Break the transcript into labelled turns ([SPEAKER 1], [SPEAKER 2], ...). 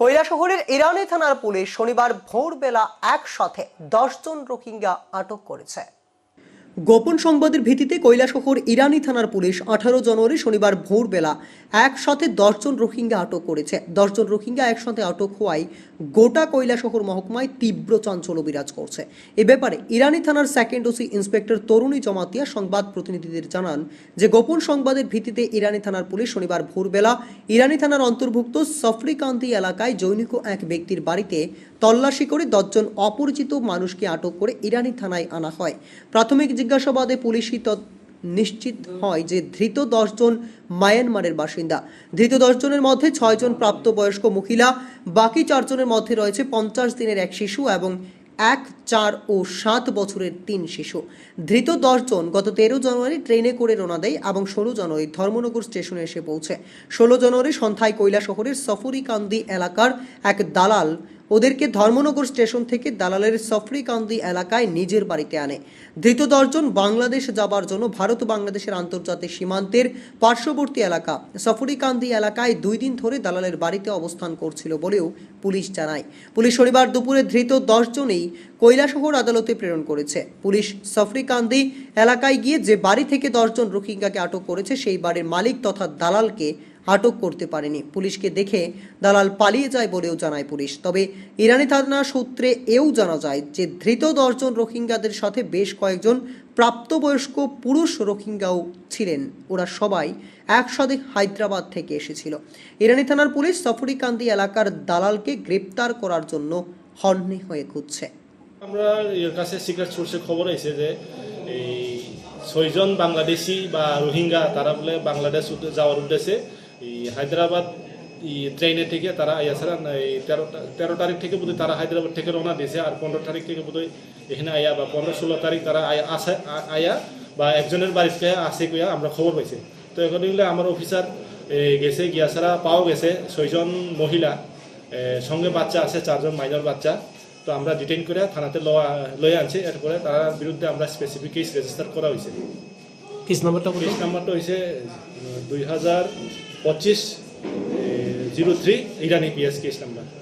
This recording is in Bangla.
[SPEAKER 1] কৈলাসহরের ইরানি থানার পুলিশ শনিবার ভোরবেলা একসাথে দশজন রোহিঙ্গা আটক করেছে। গোপন সংবাদের ভিত্তিতে কৈলাসহর ইরানি থানার পুলিশ আঠারো জানুয়ারি শনিবার ভোরবেলা একসাথে দশজন রোহিঙ্গা আটক করেছে। দশজন রোহিঙ্গা একসাথে আটক হওয়ায় গোটা কৈলাসহর মহকুমায় তীব্র চাঞ্চল্য বিরাজ করছে। এ ব্যাপারে ইরানি থানার সেকেন্ড ওসি ইন্সপেক্টর তরুণী জমাতিয়া সংবাদ প্রতিনিধিদের জানান যে, গোপন সংবাদের ভিত্তিতে ইরানি থানার পুলিশ শনিবার ভোরবেলা ইরানি থানার অন্তর্ভুক্ত সফরিকান্তি এলাকায় জৈনিক এক ব্যক্তির বাড়িতে তল্লাশি করে দশজন অপরিচিত মানুষকে আটক করে ইরানি থানায় আনা হয়। প্রাথমিক জিজ্ঞাসাবাদে তৎ নিশ্চিত হয় যে ধৃত দশজন মায়ানমারের বাসিন্দা। ধৃত দশজনের মধ্যে ছয়জন প্রাপ্তবয়স্ক মহিলা, বাকি চারজনের মধ্যে রয়েছে পঞ্চাশ দিনের এক শিশু এবং এক, চার ও সাত বছরের তিন শিশু। ধৃত দশজন গত তেরো জানুয়ারি ট্রেনে করে রোনা দেয় এবং ষোলো জানুয়ারি ধর্মনগর স্টেশনে এসে পৌঁছে। ষোলো জানুয়ারি সন্ধ্যায় কৈলা শহরের সফরিকান্দি এলাকার এক দালাল ওদেরকে ধর্মনগর স্টেশন থেকে দালালের সফরিকান্দি এলাকায় নিজের বাড়িতে আনে। ধৃত দশজন বাংলাদেশ যাবার জন্য ভারত বাংলাদেশের আন্তর্জাতিক সীমান্তের পার্শ্ববর্তী এলাকা। সফরিকান্দি এলাকায় দুই দিন ধরে দালালের বাড়িতে অবস্থান করছিল বলেও পুলিশ জানায়। পুলিশ শনিবার দুপুরে ধৃত দশজনেই কৈলাসহর আদালতে প্রেরণ করেছে। পুলিশ সফরিকান্দি এলাকায় গিয়ে যে বাড়ি থেকে দশজন রোহিঙ্গাকে আটক করেছে, সেই বাড়ির মালিক তথা দালালকে আটক করতে পারেনি। পুলিশকে দেখে দালাল পালিয়ে যায় বলেও জানায় পুলিশ। তবে ইরানি থানা সূত্রে এও জানা যায় যে, ধৃত দশজন রোহিঙ্গাদের সাথে বেশ কয়েকজন প্রাপ্তবয়স্ক পুরুষ রোহিঙ্গাও ছিলেন। ওরা সবাই একসাথে হায়দ্রাবাদ থেকে এসেছিল। ইরানি থানার পুলিশ সফরিকান্দি এলাকার দালালকে গ্রেপ্তার করার জন্য হন্যে হয়ে খুঁজছে।
[SPEAKER 2] আমরা এর কাছে সিক্রেট সোর্সে খবর এসেছে যে, এই ছয়জন বাংলাদেশি বা রোহিঙ্গা, তারা বলে বাংলাদেশ যাওয়ার উদ্দেশ্যে এই হায়দ্রাবাদ ট্রেনে থেকে তারা আইয়াছাড়া এই তেরো তেরো তারিখ থেকে বোধহয় তারা হায়দ্রাবাদ থেকে রওনা দিয়েছে আর পনেরো তারিখ থেকে বোধহয় এখানে আয়া বা পনেরো ষোলো তারিখ তারা আয়া আসে আয়া বা একজনের বাড়িতে আসে কইয়া আমরা খবর পাইছি। তো এগুলো আমার অফিসার গেছে, গিয়া ছাড়া পাওয়া গেছে। ছয়জন মহিলা সঙ্গে বাচ্চা আছে, চারজন মাইনর বাচ্চা। তো আমরা ডিটেইন করে থানাতে লয়ে আনছি। এরপরে তার বিরুদ্ধে আমরা স্পেসিফিক কেস রেজিস্টার করা হয়েছে
[SPEAKER 3] কিস নাম্বারটা বলুন?
[SPEAKER 2] কেস নাম্বারটা হয়েছে দুই হাজার পঁচিশ জিরো থ্রি, ইরানি পিএস কেস নাম্বার।